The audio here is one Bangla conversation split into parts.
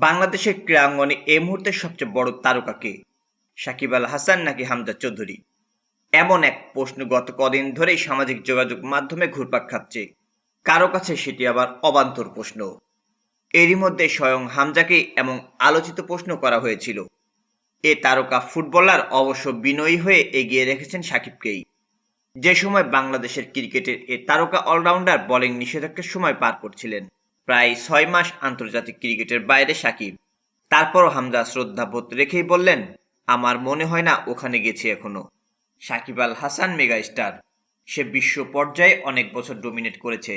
বাংলাদেশের ক্রীড়াঙ্গনে এই মুহূর্তে সবচেয়ে বড় তারকাকে সাকিব আল হাসান নাকি হামজা চৌধুরী? এমন এক প্রশ্ন গত কদিন ধরেই সামাজিক যোগাযোগ মাধ্যমে ঘুরপাক খাচ্ছে। কারও কাছে সেটি আবার অবান্তর প্রশ্ন। এরই মধ্যে স্বয়ং হামজাকে এমন আলোচিত প্রশ্ন করা হয়েছিল। এ তারকা ফুটবলার অবশ্য বিনয়ী হয়ে এগিয়ে রেখেছেন সাকিবকেই। যে সময় বাংলাদেশের ক্রিকেটের এ তারকা অলরাউন্ডার বোলিং নিষেধাজ্ঞার সময় পার করছিলেন প্রায় ছয় মাস আন্তর্জাতিক ক্রিকেটের বাইরে সাকিব। তারপরও হামজা শ্রদ্ধাবোধ রেখেই বললেন, আমার মনে হয় না ওখানে গেছি এখনও। Shakib Al Hasan mega star. সে বিশ্ব পর্যায়ে অনেক বছর ডোমিনেট করেছে।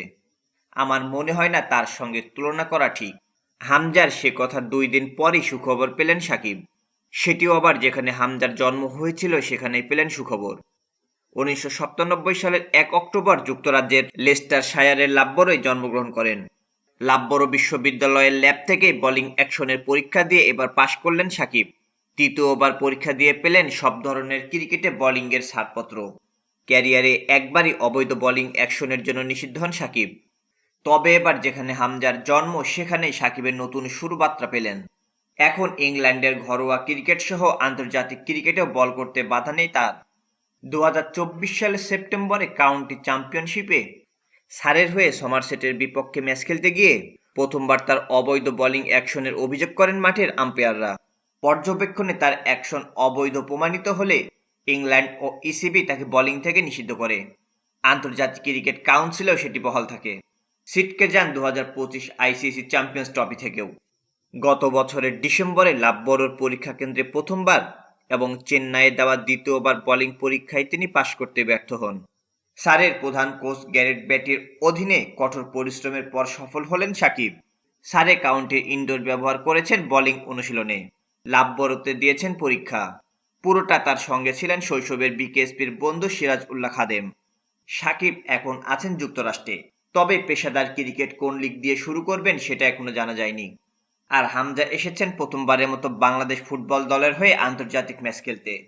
আমার মনে হয় না তার সঙ্গে তুলনা করা ঠিক। হামজার সে কথা দুই দিন পরই সুখবর পেলেন সাকিব। সেটিও আবার যেখানে হামজার জন্ম হয়েছিল, সেখানেই পেলেন সুখবর। উনিশশো সাতানব্বই সালের এক অক্টোবর যুক্তরাজ্যের লেস্টার শায়ারের লাব্বরই জন্মগ্রহণ করেন। লাব্বরো বিশ্ববিদ্যালয়ের ল্যাব থেকে বোলিং অ্যাকশনের পরীক্ষা দিয়ে এবার পাশ করলেন সাকিব। তৃতীয়বার পরীক্ষা দিয়ে পেলেন সব ধরনের ক্রিকেটে বোলিংয়ের ছাড়পত্র। ক্যারিয়ারে একবারই অবৈধ বোলিং অ্যাকশনের জন্য নিষিদ্ধ হন সাকিব। তবে এবার যেখানে হামজার জন্ম, সেখানেই সাকিবের নতুন শুরুবার্তা পেলেন। এখন ইংল্যান্ডের ঘরোয়া ক্রিকেট সহ আন্তর্জাতিক ক্রিকেটেও বল করতে বাধা নেই তার। দু হাজার চব্বিশ সালের সেপ্টেম্বরে কাউন্টি চ্যাম্পিয়নশিপে সারের হয়ে সমারসেটের বিপক্ষে ম্যাচ খেলতে গিয়ে প্রথমবার তার অবৈধ বোলিং অ্যাকশনের অভিযোগ করেন মাঠের আম্পায়াররা। পর্যবেক্ষণে তার অ্যাকশন অবৈধ প্রমাণিত হলে ইংল্যান্ড ও ইসিবি তাকে বোলিং থেকে নিষিদ্ধ করে। আন্তর্জাতিক ক্রিকেট কাউন্সিলেও সেটি বহাল থাকে। সিটকে যান দু হাজার পঁচিশ আইসিসি চ্যাম্পিয়ন্স ট্রফি থেকেও। গত বছরের ডিসেম্বরে লাভবরোর পরীক্ষা কেন্দ্রে প্রথমবার এবং চেন্নাইয়ে দেওয়া দ্বিতীয়বার বোলিং পরীক্ষায় তিনি পাশ করতে ব্যর্থ হন। সারের প্রধান কোচ গ্যারেট ব্যাটির অধীনে কঠোর পরিশ্রমের পর সফল হলেন সাকিব। সারে কাউন্টির ইনডোর ব্যবহার করেছেন বোলিং অনুশীলনে। লাভবরতে দিয়েছেন পরীক্ষা। পুরোটা তার সঙ্গে ছিলেন শৈশবের বিকেএসপির বন্ধু সিরাজ উল্লাহ খাদেম। সাকিব এখন আছেন যুক্তরাষ্ট্রে। তবে পেশাদার ক্রিকেট কোন লিগ দিয়ে শুরু করবেন সেটা এখনও জানা যায়নি। আর হামজা এসেছেন প্রথমবারের মতো বাংলাদেশ ফুটবল দলের হয়ে আন্তর্জাতিক ম্যাচ খেলতে।